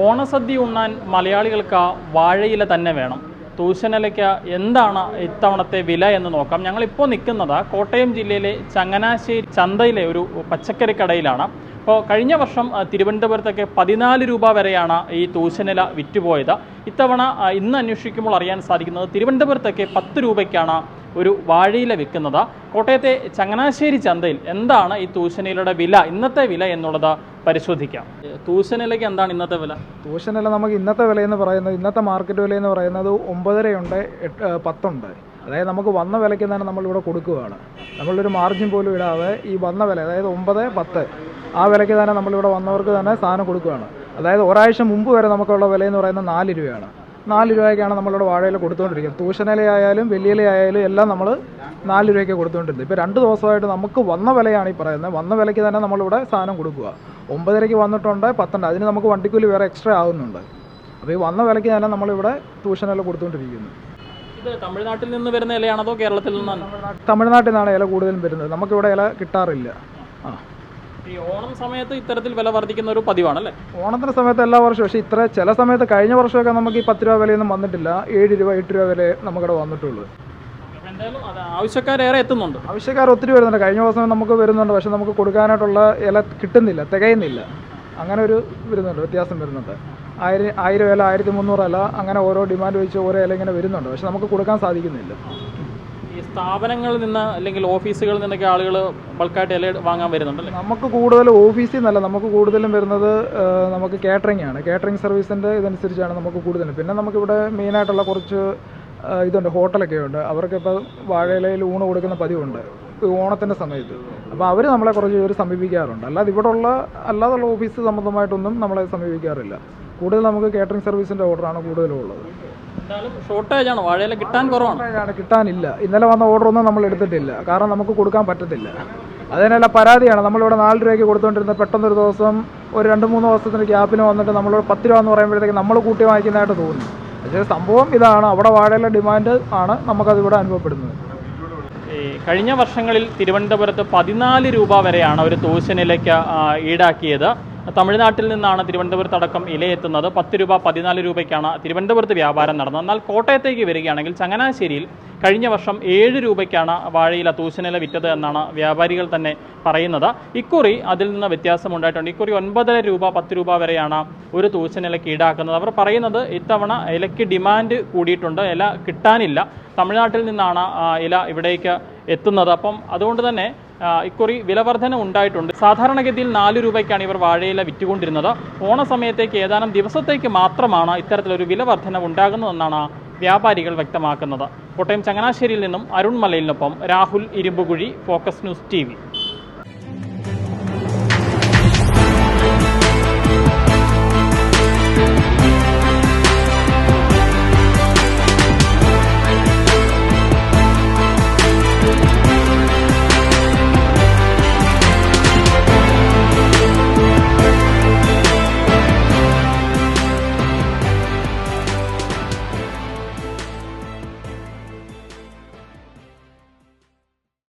ഓണസദ്യ ഉണ്ണാൻ മലയാളികൾക്ക് വാഴയില തന്നെ വേണം. തൂശനിലയ്ക്ക് എന്താണ് ഇത്തവണത്തെ വില എന്ന് നോക്കാം. ഞങ്ങളിപ്പോൾ നിൽക്കുന്നത് കോട്ടയം ജില്ലയിലെ ചങ്ങനാശ്ശേരി ചന്തയിലെ ഒരു പച്ചക്കറി കടയിലാണ്. അപ്പോൾ കഴിഞ്ഞ വർഷം തിരുവനന്തപുരത്തൊക്കെ പതിനാല് രൂപ വരെയാണ് ഈ തൂശനില വിറ്റുപോയത്. ഇത്തവണ ഇന്ന് അന്വേഷിക്കുമ്പോൾ അറിയാൻ സാധിക്കുന്നത് തിരുവനന്തപുരത്തൊക്കെ പത്ത് രൂപയ്ക്കാണ് ഒരു വാഴയില വിൽക്കുന്നത്. കോട്ടയത്തെ ചങ്ങനാശ്ശേരി ചന്തയിൽ എന്താണ് ഈ തൂശനിലയുടെ വില ഇന്നത്തെ വില എന്നുള്ളത് പരിശോധിക്കാം. തൂശനിലയ്ക്ക് എന്താണ് ഇന്നത്തെ വില? തൂശനില നമുക്ക് ഇന്നത്തെ വില എന്ന് പറയുന്നത് ഇന്നത്തെ മാർക്കറ്റ് വില എന്ന് പറയുന്നത് ഒമ്പതരയുണ്ട് എട്ട് പത്തുണ്ട്. അതായത് നമുക്ക് വന്ന വിലയ്ക്ക് തന്നെ നമ്മളിവിടെ കൊടുക്കുകയാണ്. നമ്മളൊരു മാർജിൻ പോലും ഇടാതെ ഈ വന്ന വില അതായത് ഒമ്പത് പത്ത് ആ വിലയ്ക്ക് തന്നെ നമ്മളിവിടെ വന്നവർക്ക് തന്നെ സാധനം കൊടുക്കുകയാണ്. അതായത് ഒരാഴ്ച മുമ്പ് വരെ നമുക്കുള്ള വില എന്ന് പറയുന്നത് നാല് രൂപയാണ്. നാല് രൂപയ്ക്കാണ് നമ്മളിവിടെ വാഴയില കൊടുത്തുകൊണ്ടിരിക്കുന്നത്. തൂഷനിലയായാലും വലിയിലയായാലും എല്ലാം നമ്മൾ നാല് രൂപയ്ക്ക് കൊടുത്തുകൊണ്ടിരുന്നത്. ഇപ്പോൾ രണ്ട് ദിവസമായിട്ട് നമുക്ക് വന്ന വിലയാണ് ഈ പറയുന്നത്. വന്ന വിലയ്ക്ക് തന്നെ നമ്മളിവിടെ സാധനം കൊടുക്കുക. ഒമ്പതരയ്ക്ക് വന്നിട്ടുണ്ട് പത്തുണ്ട്. അതിന് നമുക്ക് വണ്ടിക്കൂലി വേറെ എക്സ്ട്രാ ആകുന്നുണ്ട് അപ്പോൾ ഈ വന്ന വിലയ്ക്ക് തന്നെ നമ്മളിവിടെ ട്യൂഷനെല്ലാം കൊടുത്തുകൊണ്ടിരിക്കുന്നു. ഇത് തമിഴ്നാട്ടിൽ നിന്ന് വരുന്ന ഇലയാണോ അതോ കേരളത്തിൽ നിന്നാണ്? തമിഴ്നാട്ടിൽ നിന്നാണ് ഇല കൂടുതലും വരുന്നത്. നമുക്കിവിടെ ഇല കിട്ടാറില്ല. ആ. ഈ ഓണം സമയത്ത് ഇത്തരത്തിൽ വില വർദ്ധിക്കുന്ന ഒരു പതിവാണല്ലേ ഓണത്തിന്റെ സമയത്ത് എല്ലാ വർഷവും. പക്ഷേ ഇത്ര ചില സമയത്ത് കഴിഞ്ഞ വർഷമൊക്കെ നമുക്ക് ഈ പത്ത് രൂപ വിലയൊന്നും വന്നിട്ടില്ല. ഏഴ് രൂപ എട്ട് രൂപ വില നമുക്കിവിടെ വന്നിട്ടുള്ളൂ. ആവശ്യക്കാരേറെ എത്തുന്നുണ്ട്. ആവശ്യക്കാർ ഒത്തിരി വരുന്നുണ്ട്. കഴിഞ്ഞ ദിവസം നമുക്ക് വരുന്നുണ്ട്. പക്ഷെ നമുക്ക് കൊടുക്കാനായിട്ടുള്ള ഇല കിട്ടുന്നില്ല തികയുന്നില്ല. അങ്ങനെ ഒരു വരുന്നുണ്ട് വ്യത്യാസം വരുന്നുണ്ട്. ആയിരം ആയിരം ഇല ആയിരത്തി മുന്നൂറ് ഇല അങ്ങനെ ഓരോ ഡിമാൻഡ് വെച്ച് ഓരോ ഇല ഇങ്ങനെ വരുന്നുണ്ട്. പക്ഷെ നമുക്ക് കൊടുക്കാൻ സാധിക്കുന്നില്ല. ഈ സ്ഥാപനങ്ങളിൽ നിന്ന് അല്ലെങ്കിൽ ഓഫീസുകളിൽ നിന്നൊക്കെ ആളുകൾ ബൾക്കായിട്ട് ഇല വാങ്ങാൻ വരുന്നുണ്ടല്ലേ? നമുക്ക് കൂടുതൽ ഓഫീസിൽ നിന്നല്ല നമുക്ക് കൂടുതലും വരുന്നത് നമുക്ക് കാറ്ററിംഗ് ആണ്. കാറ്ററിംഗ് സർവീസിന്റെ ഇതനുസരിച്ചാണ് നമുക്ക് കൂടുതലും. പിന്നെ നമുക്കിവിടെ മെയിനായിട്ടുള്ള കുറച്ച് ഇതുണ്ട് ഹോട്ടലൊക്കെ ഉണ്ട്. അവർക്ക് ഇപ്പോൾ വാഴയിലയിൽ ഊണ് കൊടുക്കുന്ന പതിവുണ്ട്. ഓണത്തിന്റെ സമയത്ത്. അപ്പോൾ അവർ നമ്മളെ കുറച്ച് പേര് സമീപിക്കാറുണ്ട്. അല്ലാതെ ഇവിടെയുള്ള അല്ലാതുള്ള ഓഫീസ് സംബന്ധമായിട്ടൊന്നും നമ്മളെ സമീപിക്കാറില്ല. കൂടുതൽ നമുക്ക് കാറ്ററിംഗ് സർവീസിന്റെ ഓർഡറാണ് കൂടുതലും ഉള്ളത്. ഷോർട്ടേജാണ് വാഴയില കിട്ടാൻ കുറവാണ്. കിട്ടാനില്ല. ഇന്നലെ വന്ന ഓർഡർ ഒന്നും നമ്മൾ എടുത്തിട്ടില്ല. കാരണം നമുക്ക് കൊടുക്കാൻ പറ്റത്തില്ല. അതിനല്ല പരാതിയാണ്. നമ്മളിവിടെ നാല് രൂപയ്ക്ക് കൊടുത്തുകൊണ്ടിരുന്ന പെട്ടെന്നൊരു ദിവസം ഒരു രണ്ട് മൂന്ന് ദിവസത്തിന് ഗ്യാപ്പിന് വന്നിട്ട് നമ്മളിവിടെ പത്ത് രൂപ എന്ന് പറയുമ്പോഴത്തേക്ക് നമ്മൾ കൂട്ടി വാങ്ങിക്കുന്നതായിട്ട് തോന്നി പക്ഷേ സംഭവം ഇതാണ്. അവിടെ വാഴയിലെ ഡിമാൻഡ് ആണ് നമുക്കതിവിടെ അനുഭവപ്പെടുന്നത്. കഴിഞ്ഞ വർഷങ്ങളിൽ തിരുവനന്തപുരത്ത് പതിനാല് രൂപ വരെയാണ് ഒരു തൂശനിലയ്ക്ക് ഈടാക്കിയത്. തമിഴ്നാട്ടിൽ നിന്നാണ് തിരുവനന്തപുരത്ത് അടക്കം ഇലയെത്തുന്നത്. പത്ത് രൂപ പതിനാല് രൂപയ്ക്കാണ് തിരുവനന്തപുരത്ത് വ്യാപാരം നടന്നത്. എന്നാൽ കോട്ടയത്തേക്ക് വരികയാണെങ്കിൽ ചങ്ങനാശ്ശേരിയിൽ കഴിഞ്ഞ വർഷം ഏഴ് രൂപയ്ക്കാണ് വാഴയില തൂശനില വിറ്റത് എന്നാണ് വ്യാപാരികൾ തന്നെ പറയുന്നത്. ഇക്കുറി അതിൽ നിന്ന് വ്യത്യാസമുണ്ടായിട്ടുണ്ട്. ഇക്കുറി ഒൻപതര രൂപ പത്ത് രൂപ വരെയാണ് ഒരു തൂശനിലയ്ക്ക് ഈടാക്കുന്നത്. അവർ പറയുന്നത് ഇത്തവണ ഇലയ്ക്ക് ഡിമാൻഡ് കൂടിയിട്ടുണ്ട്. ഇല കിട്ടാനില്ല. തമിഴ്നാട്ടിൽ നിന്നാണ് ഇല ഇവിടേക്ക് എത്തുന്നത്. അപ്പം അതുകൊണ്ട് തന്നെ ഇക്കുറി വിലവർധന ഉണ്ടായിട്ടുണ്ട്. സാധാരണഗതിയിൽ നാല് രൂപയ്ക്കാണ് ഇവർ വാഴയില വിറ്റുകൊണ്ടിരുന്നത്. ഓണസമയത്തേക്ക് ഏതാനും ദിവസത്തേക്ക് മാത്രമാണ് ഇത്തരത്തിലൊരു വിലവർധന ഉണ്ടാകുന്നതെന്നാണ് വ്യാപാരികൾ വ്യക്തമാക്കുന്നത്. കോട്ടയം ചങ്ങനാശ്ശേരിയിൽ നിന്നും Arun മലയിലിനൊപ്പം Rahul Irumbukuzhi focus news T